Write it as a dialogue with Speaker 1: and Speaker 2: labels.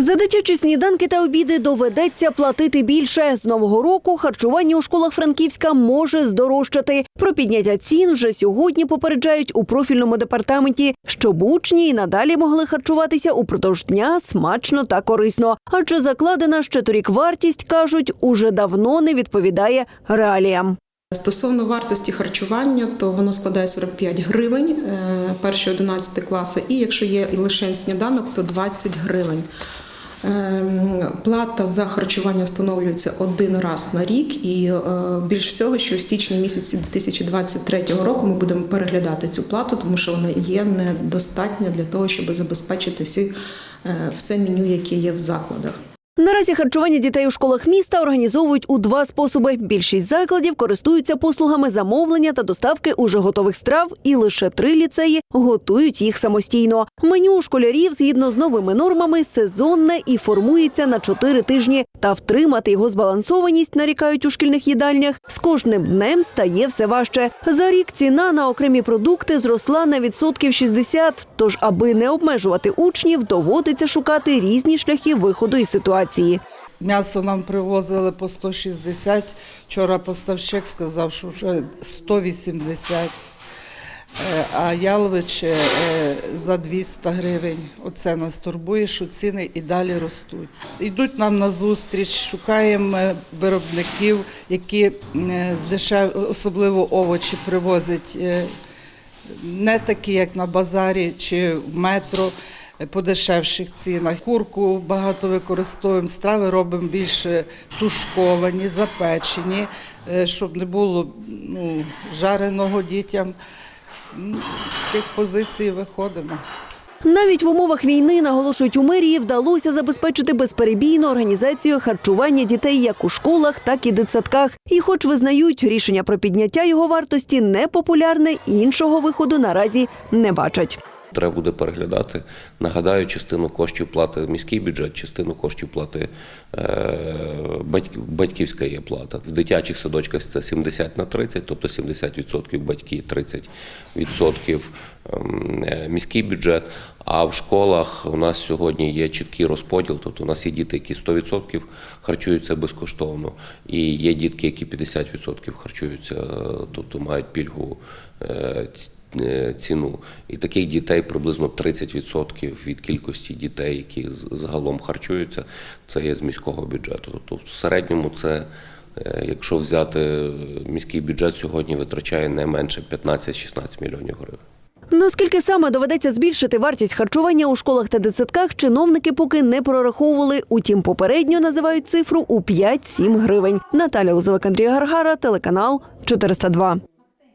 Speaker 1: За дитячі сніданки та обіди доведеться платити більше. З нового року харчування у школах Франківська може здорожчати. Про підняття цін вже сьогодні попереджають у профільному департаменті, щоб учні і надалі могли харчуватися упродовж дня смачно та корисно. Адже закладена ще торік вартість кажуть уже давно не відповідає реаліям.
Speaker 2: Стосовно вартості харчування, то воно складає 45 гривень е, перші 11 класи, і якщо є лише сніданок, то 20 гривень. Ем, Плата за харчування встановлюється один раз на рік, і е, більш всього, що в січні місяці 2023 року ми будемо переглядати цю плату, тому що вона є недостатня для того, щоб забезпечити всі, е, все меню, яке є в закладах.
Speaker 1: Наразі харчування дітей у школах міста організовують у два способи. Більшість закладів користуються послугами замовлення та доставки уже готових страв, і лише три ліцеї готують їх самостійно. Меню школярів згідно з новими нормами сезонне і формується на чотири тижні. Та втримати його збалансованість нарікають у шкільних їдальнях. З кожним днем стає все важче. За рік ціна на окремі продукти зросла на відсотків 60. Тож, аби не обмежувати учнів, доводиться шукати різні шляхи виходу із ситуації.
Speaker 3: М'ясо нам привозили по 160. Вчора поставщик сказав, що вже 180. Е, А ялович е, за 200 гривень. Оце нас турбує, що ціни і далі ростуть. Йдуть нам на зустріч, шукаємо е, виробників, які е, здешев, особливо овочі привозять е, не такі, як на базарі чи в метро. е, По дешевших цінах. Курку багато використовуємо, страви робимо більше тушковані, запечені, е, щоб не було ну, жареного дітям. Тих позицій виходимо.
Speaker 1: Навіть в умовах війни, наголошують у мерії, вдалося забезпечити безперебійну організацію харчування дітей як у школах, так і дитсадках. І, хоч визнають, рішення про підняття його вартості непопулярне, іншого виходу наразі не бачать.
Speaker 4: Треба буде переглядати. Нагадаю, частину коштів плати міський бюджет, частину коштів плати е, батьківська є плата. В дитячих садочках це 70 на 30, тобто 70% батьки, 30% ем, е, міський бюджет. А в школах у нас сьогодні є чіткий розподіл. Тобто у нас є діти, які 100% харчуються безкоштовно, і є дітки, які 50% харчуються, е, тобто мають пільгу ціну. І таких дітей приблизно 30% від кількості дітей, які загалом харчуються, це є з міського бюджету. Тобто в середньому це, е, якщо взяти міський бюджет, сьогодні витрачає не менше 15-16 мільйонів гривень.
Speaker 1: Наскільки саме доведеться збільшити вартість харчування у школах та дитсадках, чиновники поки не прораховували. Утім, попередньо називають цифру у 5-7 гривень. Наталя Лозовик, Андрій Гаргара, телеканал 402.